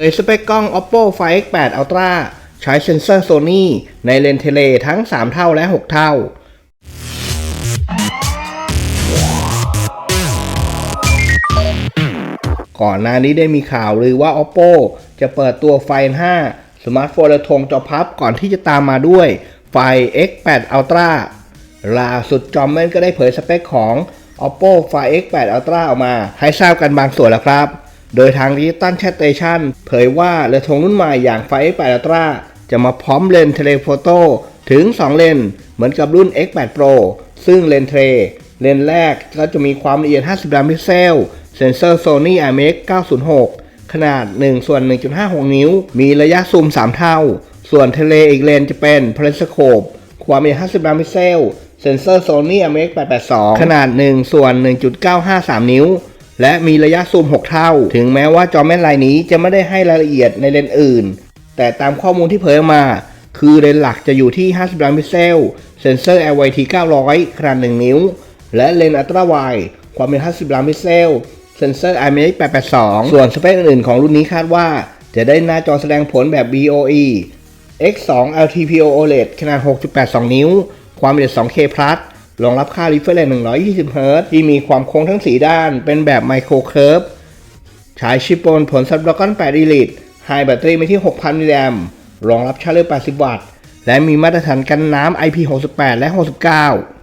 เผยสเปคกล้อง Oppo Find X8 Ultra ใช้เซ็นเซอร์ Sony ในเลนส์เทเลทั้ง 3 เท่าและ 6 เท่า ก่อนหน้านี้ได้มีข่าวลือว่า Oppo จะเปิดตัวไฟ 5 สมาร์ทโฟนระทงจอพับก่อนที่จะตามมาด้วยไฟ X8 Ultra ล่าสุดจอมแม่นก็ได้เผยสเปคของ Oppo Find X8 Ultra ออกมา ให้ทราบกันบางส่วนแล้วครับ โดยทาง Digital Station เผยว่าเรือธงรุ่นใหม่อย่าง Find X8 Ultra จะมาพร้อมเลนเทเลโฟโต้ถึง 2 เลน เหมือนกับรุ่น X8 Pro ซึ่งเลนเทรเลนแรกก็จะมีความละเอียด 50ล้านพิกเซล เซนเซอร์ Sony IMX 906 ขนาด 1 ส่วน 1.56 นิ้ว มีระยะซูม 3 เท่า ส่วนเทเลอีกเลนจะเป็น p พ r สโคปความละเอียด 50ล้านพิกเซล เซนเซอร์ Sony IMX 882 ขนาด 1 ส่วน 1.953 นิ้ว และมีระยะซูม 6 เท่า ถึงแม้ว่าจอแม่นลายนี้จะไม่ได้ให้รายละเอียดในเลนส์อื่น แต่ตามข้อมูลที่เผยมา คือเลนส์หลักจะอยู่ที่ 50 ล้านพิกเซล เซนเซอร์ LYT 900 ขนาด 1 นิ้ว และเลนส์อัลตร้าไวด์ความเป็น 50 ล้านพิกเซล เซนเซอร์ IMX 882 ส่วนสเปคอื่นๆของรุ่นนี้คาดว่า จะได้หน้าจอแสดงผลแบบ BOE X2 LTPO OLED ขนาด 6.82 นิ้ว ความละเอียด 2K รองรับค่า refresh rate 120 Hz ที่มีความโค้งทั้ง 4 ด้าน เป็นแบบ Micro Curve ใช้ชิปบนผล Snapdragon 8 Elite ไฮแบตเตอรี่ไปที่ 6,000 มิลลิแอมรองรับชาร์จเร็ว80 วัตต์ และมีมาตรฐานกันน้ำ IP68 และ 69